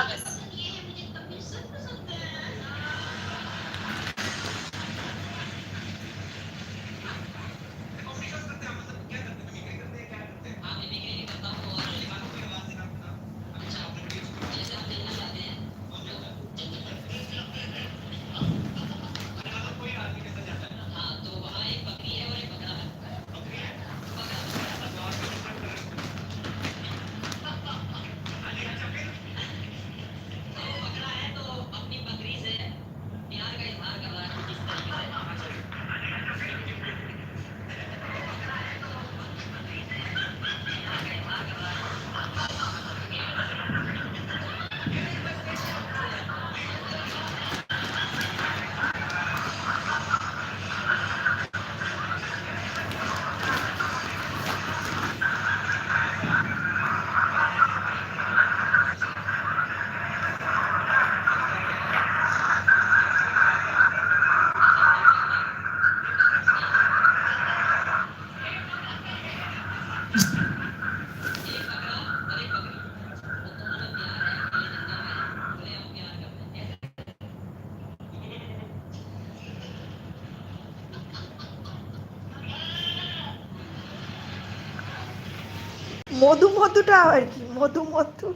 August. মধু মধুটা আর কি মধু মধু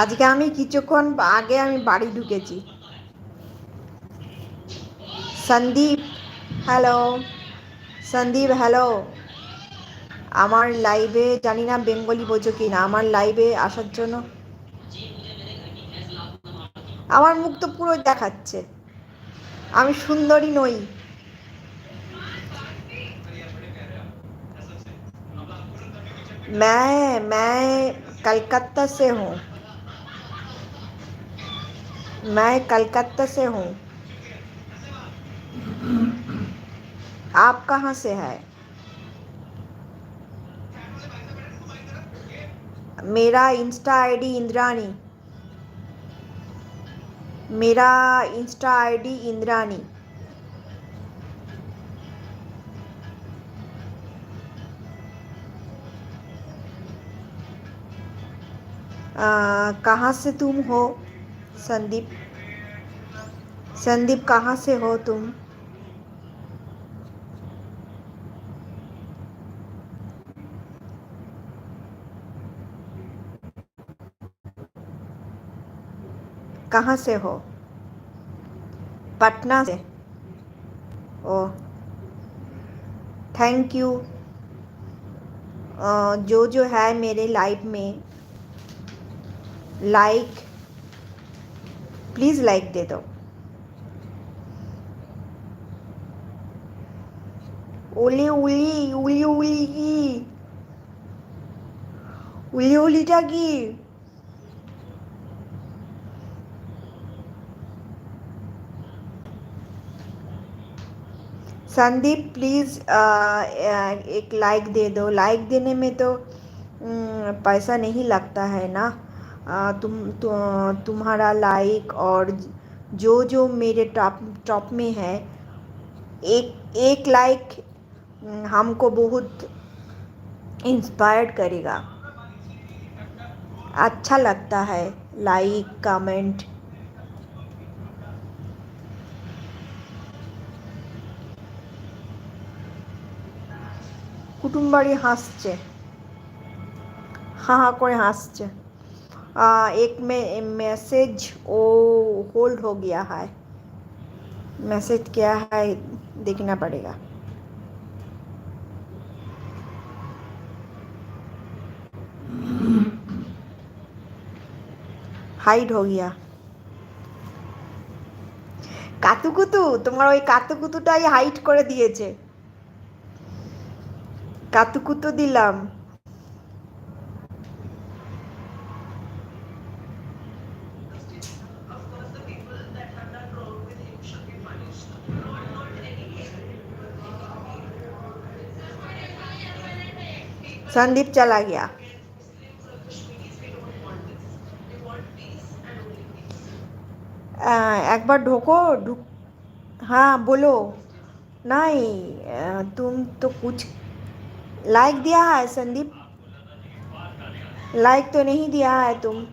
আজকে আমি কিছুক্ষণ আগে আমি বাড়ি ঢুকেছি। সন্দীপ হ্যালো সন্দীপ হ্যালো আমার লাইভে জানি না বেঙ্গলি বোঝো কি না আমার লাইভে আসার জন্য আমার মুখ তো পুরো দেখাচ্ছে আমি সুন্দরী নই मैं मैं कलकत्ता से हूँ मैं कलकत्ता से हूँ आप कहाँ से है मेरा इंस्टा आईडी इंद्रानी मेरा इंस्टा आईडी इंद्रानी कहाँ से तुम हो? संदीप। संदीप कहाँ से हो तुम? कहाँ से हो पटना से ओ थैंक यू अ, जो जो है मेरे लाइव में लाइक प्लीज़ लाइक दे दो উলি উলি উলি উলি কি উলি উলিটা কি संदीप प्लीज़ एक लाइक दे दो। लाइक देने में तो पैसा नहीं लगता है ना? तुम तु, तुम्हारा लाइक और जो जो मेरे टॉप टॉप में है एक एक लाइक हमको बहुत इंस्पायर्ड करेगा। अच्छा लगता है लाइक कमेंट কুটুমবাড়ি হাসছে হা হা করে হাসছে आ, एक में मैसेज ओ होल्ड हो गया है मैसेज क्या है देखना पड़ेगा হাইড हो गया কাতুকুতু তোমার ওই কাতুকুতুটাই হাইট করে দিয়েছে কাতুকুতু দিলাম संदीप चला गया एक बार ढोको ढुक हाँ बोलो नहीं तुम तो कुछ लाइक दिया है संदीप लाइक तो नहीं दिया है तुम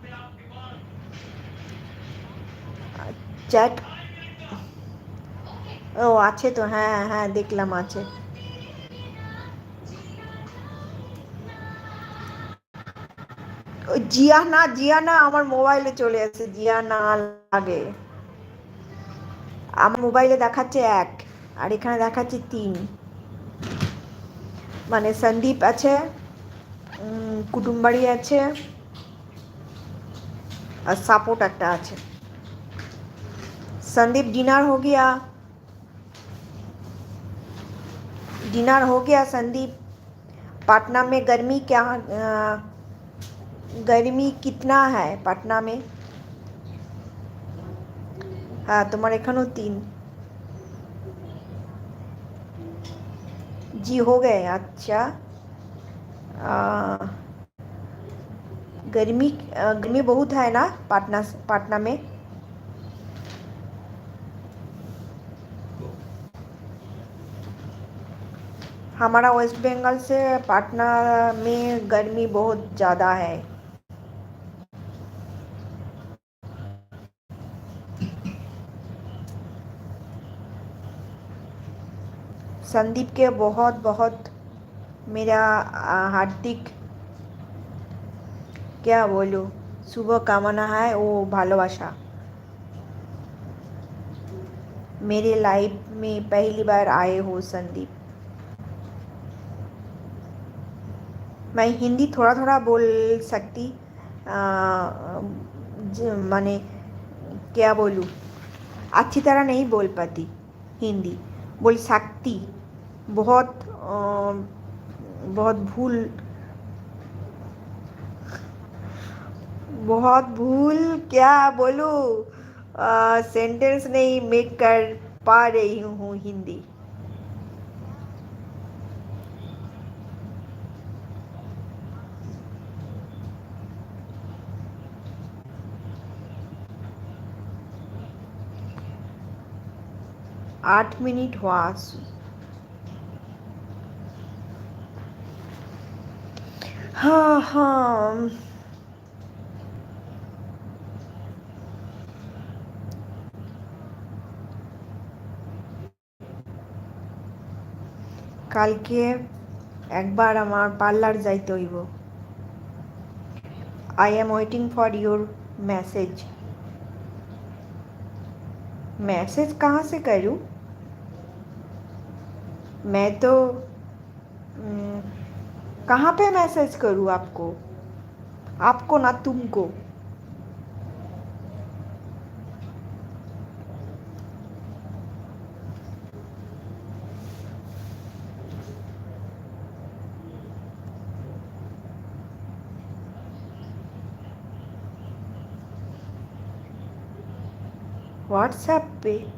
চ্যাট ও আছে তো হ্যাঁ হ্যাঁ দেখলাম আছে ওই জিয়া না জিয়া না আমার মোবাইলে চলে এসেছে জিয়া না লাগে আমার মোবাইলে দেখাচ্ছে এক আর এখানে দেখাচ্ছে তিন মানে সন্দীপ আছে উম, কুটুমবাড়ি আছে আর সাপোর্ট একটা আছে संदीप डिनर हो गया डिनर हो गया संदीप पटना में गर्मी क्या अ, गर्मी कितना है पटना में हाँ তোমার এখানেও তিন जी, हो गए। अच्छा। गर्मी गर्मी बहुत है ना, पटना पाटना में? हमारा वेस्ट बंगाल से पाटना में गर्मी बहुत ज़्यादा है। संदीप के बहुत बहुत मेरा हार्दिक, क्या बोलूँ, शुभ कामना है, वो भालोबासा। मेरे लाइफ में पहली बार आए हो संदीप। मैं हिंदी थोड़ा थोड़ा बोल सकती माने, क्या बोलूँ, अच्छी तरह नहीं बोल पाती हिंदी। बोल सकती। बहुत बहुत भूल बहुत भूल क्या बोलूँ? सेंटेंस नहीं मेक कर पा रही हूँ हिंदी। आठ मिनट हुआ हाँ हाँ কালকে একবার আমার পার্লার যাইতে হইব I am waiting for your message message कहाँ से करूँ मैं तो हम्म, कहाँ पे मैसेज करूँ आपको? आपको ना तुमको। व्हाट्सएप पे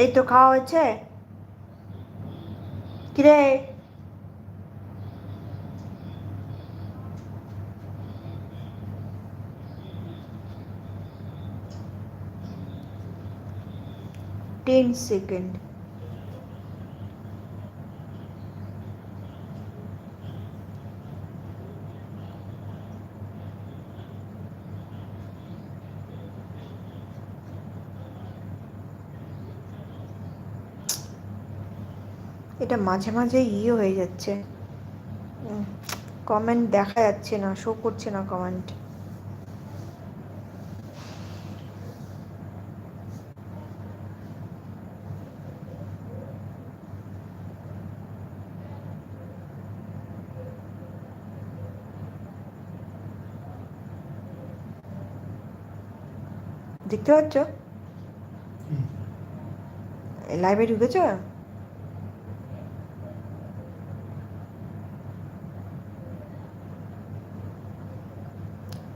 এই তো খাওয়া হয়েছে? কিরে? Ten second. এটা মাঝে মাঝে ইয়ে হয়ে যাচ্ছে। কমেন্ট দেখা যাচ্ছে না শো করছে না কমেন্ট দেখতে পাচ্ছ? লাইভে ঢুকেছ?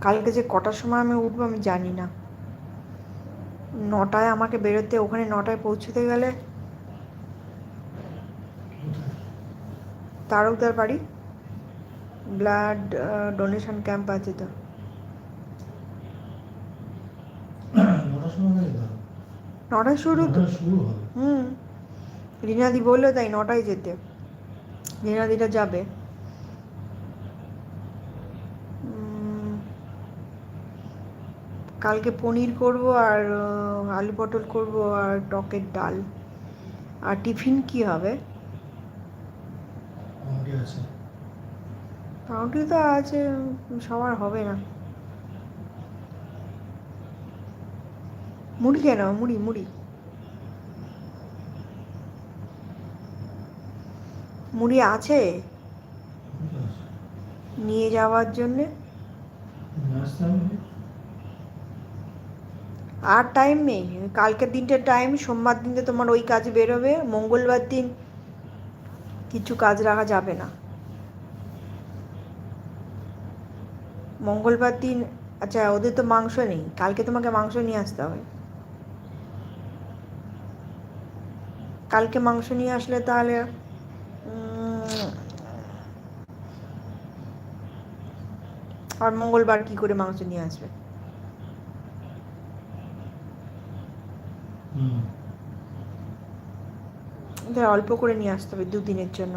কালকে যে কটার সময় আমি উঠবো আমি জানি না। নটায় আমাকে বেরোতে ওখানে নটায় পৌঁছতে গেলে? তারকদার বাড়ি ব্লাড ডোনেশন ক্যাম্প আছে তো। নটায় শুরু তো। হুম। রিনাদি বলল তাই নটায় যেতে। রিনাদিটা যাবে। কালকে পনির করব আর আলু পটল করব আর টকের ডাল। আর টিফিন কি হবে? পাউরুটি তো আছে সবার হবে না। মুড়ি কেন? মুড়ি মুড়ি। মুড়ি আছে? নিয়ে যাওয়ার জন্যে? আর টাইম নেই। কালকের দিনটা টাইম সোমবার দিনটা তোমার ওই কাজ বেরোবে, মঙ্গলবার দিন কিছু কাজ রাখা যাবে না। মঙ্গলবার দিন আচ্ছা ওদের তো মাংস নেই। কালকে তোমাকে মাংস নিয়ে আসতে হবে। কালকে মাংস নিয়ে আসলে তাহলে আর মঙ্গলবার কি করে মাংস নিয়ে আসবে হুম ওদের অল্প করে নিয়ে আসতে হবে দুদিনের জন্য।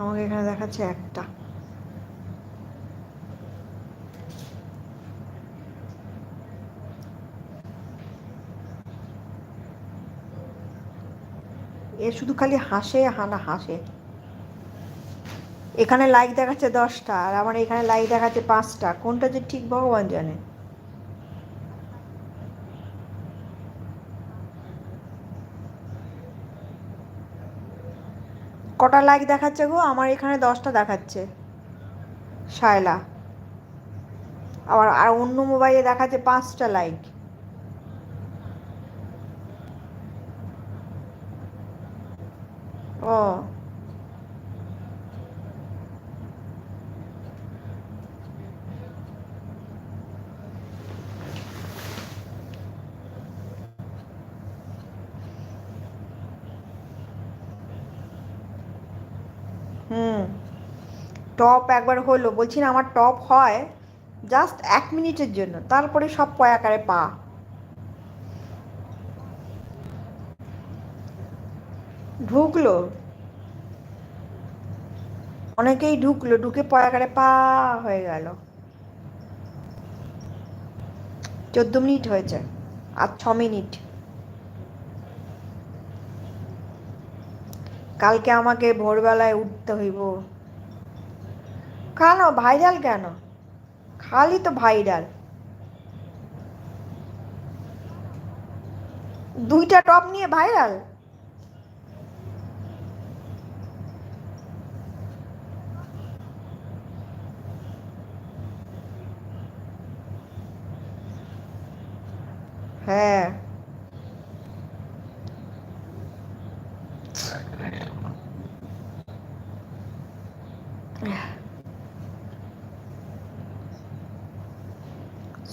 আমাকে এখানে দেখাচ্ছে একটা। এ শুধু খালি হাসে, হানা হাসে। এখানে লাইক দেখাচ্ছে দশটা, আর আমার এখানে লাইক দেখাচ্ছে পাঁচটা। কোনটা যে ঠিক ভগবান জানে। কটা লাইক দেখাচ্ছে গো? আমার এখানে দশটা দেখাচ্ছে। শায়লা। আবার আর অন্য মোবাইলে দেখাচ্ছে পাঁচটা লাইক ও। টপ একবার হলো, বলছি না আমার টপ হয় জাস্ট এক মিনিটের জন্য, তারপরে সব পয়াকারে পা। ঢুকলো। অনেকেই ঢুকলো, ঢুকে পয়াকারে পা হয়ে গেল। চোদ্দ মিনিট হয়েছে আর ছ মিনিট। কালকে আমাকে ভোরবেলায় উঠতে হইব। কেন ভাইরাল কেন খালি তো ভাইরাল দুইটা টপ নিয়ে ভাইরাল হ্যাঁ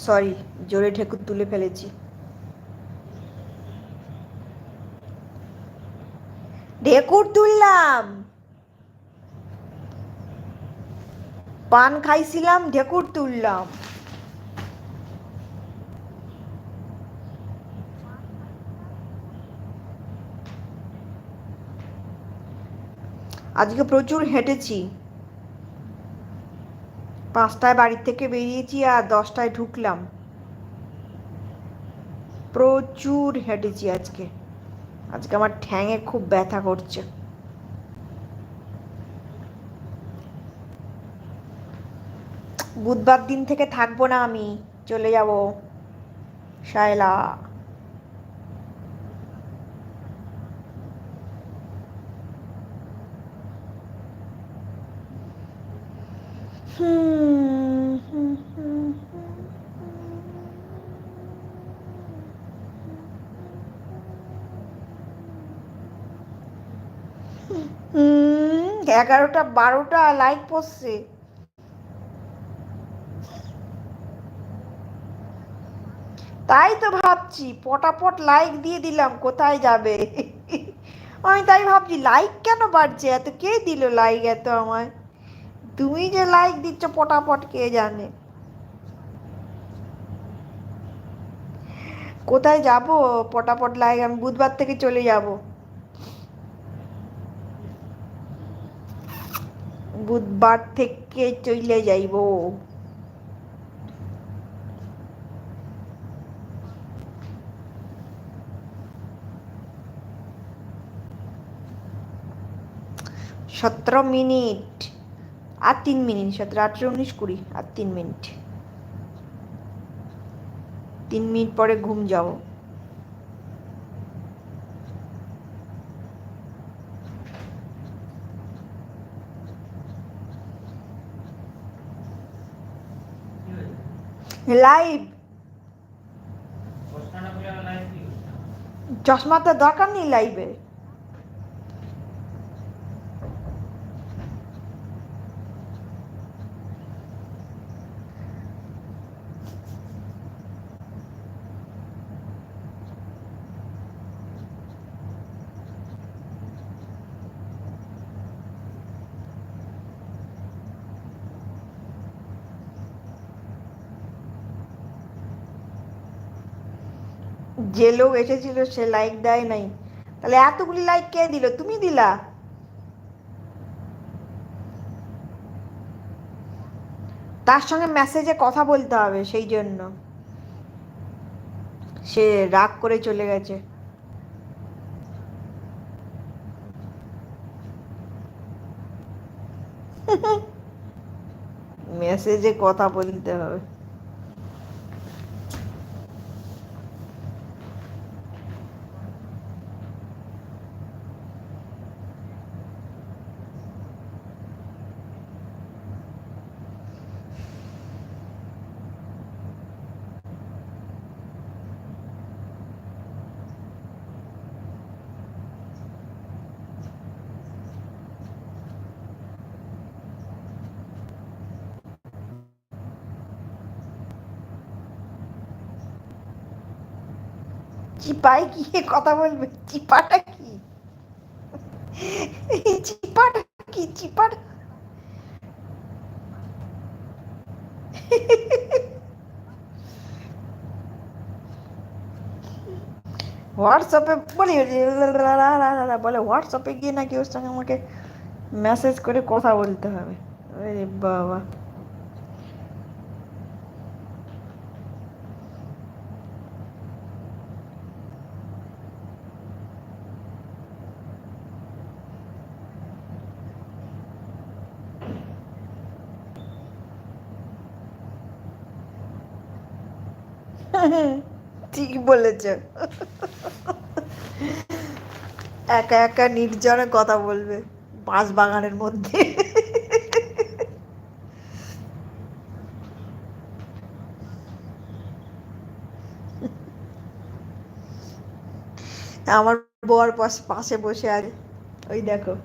সরি জোরে ঠেকুর তুলে ফেলেছি। ঢেকুর তুললাম। পান খাইছিলাম ঢেকুর তুললাম। আজকে প্রচুর হেঁটেছি। পাঁচটায় বাড়ির থেকে বেরিয়েছি আর দশটায় ঢুকলাম। প্রচুর হেঁটেছি আজকে। আজকে আমার ঠ্যাঙে খুব ব্যথা করছে। বুধবার দিন থেকে থাকব না আমি, চলে যাব। শায়লা হুম হুম হুম হুম এগারোটা, বারোটা লাইক পড়ছে তাই তো ভাবছি, পটাপট লাইক দিয়ে দিলাম, কোথায় যাবে? আমি তাই ভাবছি লাইক কেন বাড়ছে? এত কে দিল লাইক এত আমায়? তুমি যে লাইক দিচ্ছ পটাপট কে জানে? কোথায় যাব? পটাপট লাইক আমি বুধবার থেকে চলে যাব। বুধবার থেকে চলে যাইব। সতেরো মিনিট। আর তিন মিনিট সতেরো আঠেরো উনিশ কুড়ি আর তিন মিনিট। তিন মিনিট পরে ঘুম যাব। লাইভ চশমা তো দরকার নেই লাইভে যে লোক এসেছিল সে লাইক দেয় নাই। তাহলে এতগুলি লাইক কে দিল? তুমি দিলা। তার সঙ্গে মেসেজে কথা বলতে হবে সেই জন্য। সে রাগ করে চলে গেছে। মেসেজে কথা বলতে হবে। চিপায় গিয়ে কথা বলবে? চিপাটা কি? চিপাটা কি? চিপাটা হোয়াটসঅ্যাপে বলি বলে হোয়াটসঅ্যাপে গিয়ে নাকি ওর সঙ্গে আমাকে মেসেজ করে কথা বলতে হবে। বাবা। ঠিক বলেছ। একা একা নির্জনে কথা বলবে বাঁশ বাগানের মধ্যে। আমার বর পাশ- পাশে বসে আছে। ওই দেখো।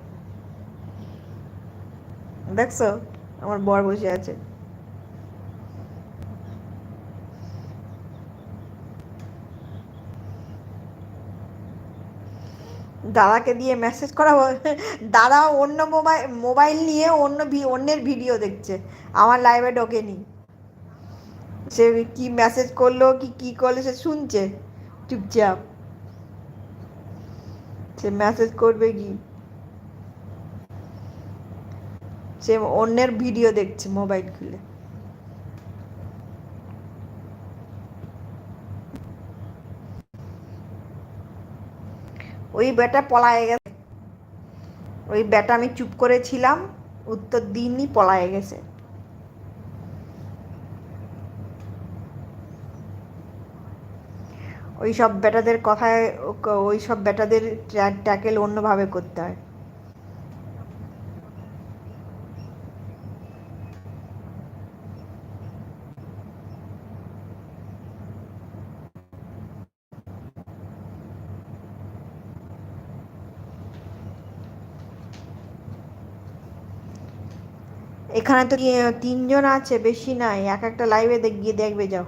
দেখছ? আমার বর বসে আছে। দাদাকে দিয়ে মেসেজ করা দাদা অন্য মোবাইল মোবাইল নিয়ে অন্য অন্যের ভিডিও দেখছে। আমার লাইভে ঢোকেনি। সে কি মেসেজ করল, কি কি করল, সে শুনছে। চুপচাপ। সে মেসেজ করবে কি? সে অন্যের ভিডিও দেখছে মোবাইল খুলে। ওই বেটা পলায়ে গেছে। ওই বেটা আমি চুপ করেছিলাম উত্তর দিনই পলায়ে গেছে। ওই সব বেটাদের কথায় ওই সব বেটাদের ট্যাকেল অন্যভাবে করতে হয়। এখানে তো তিনজন আছে, বেশি নাই। এক একটা লাইভে গিয়ে দেখবে, যাও।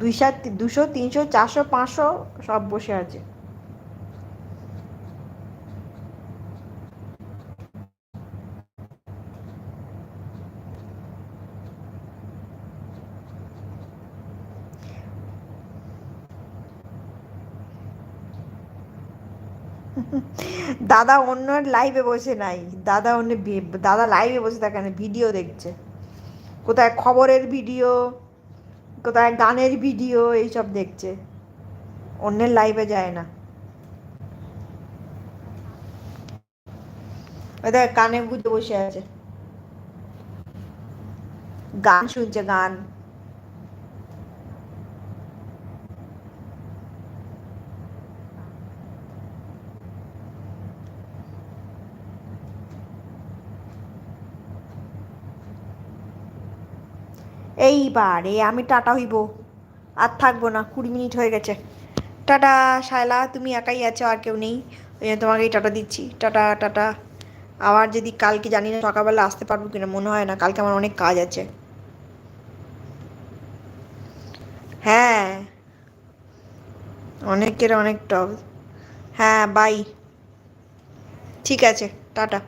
দুইশো সাত দুশো, তিনশো, চারশো, পাঁচশো সব বসে আছে। দাদা অন্য লাইভে বসে নাই। দাদা অন্য দাদা লাইভে বসে থাকে না ভিডিও দেখছে। কোথায় খবরের ভিডিও কোথায় গানের ভিডিও এইসব দেখছে। অন্যের লাইভে যায় না। দেখ, কানে গুঁজে বসে আছে। গান শুনছে, গান। এইবারে আমি টাটা হইব। আর থাকব না, কুড়ি মিনিট হয়ে গেছে। টাটা, শায়লা, তুমি একাই আছো, আর কেউ নেই। ওই জন্য তোমাকেই টাটা দিচ্ছি। Tata tata. আবার যদি কালকে জানি না সকালবেলা আসতে পারব কিনা, মনে হয় না। কালকে আমার অনেক কাজ আছে। হ্যাঁ। অনেকের অনেক টব হ্যাঁ বাই ঠিক আছে, টাটা।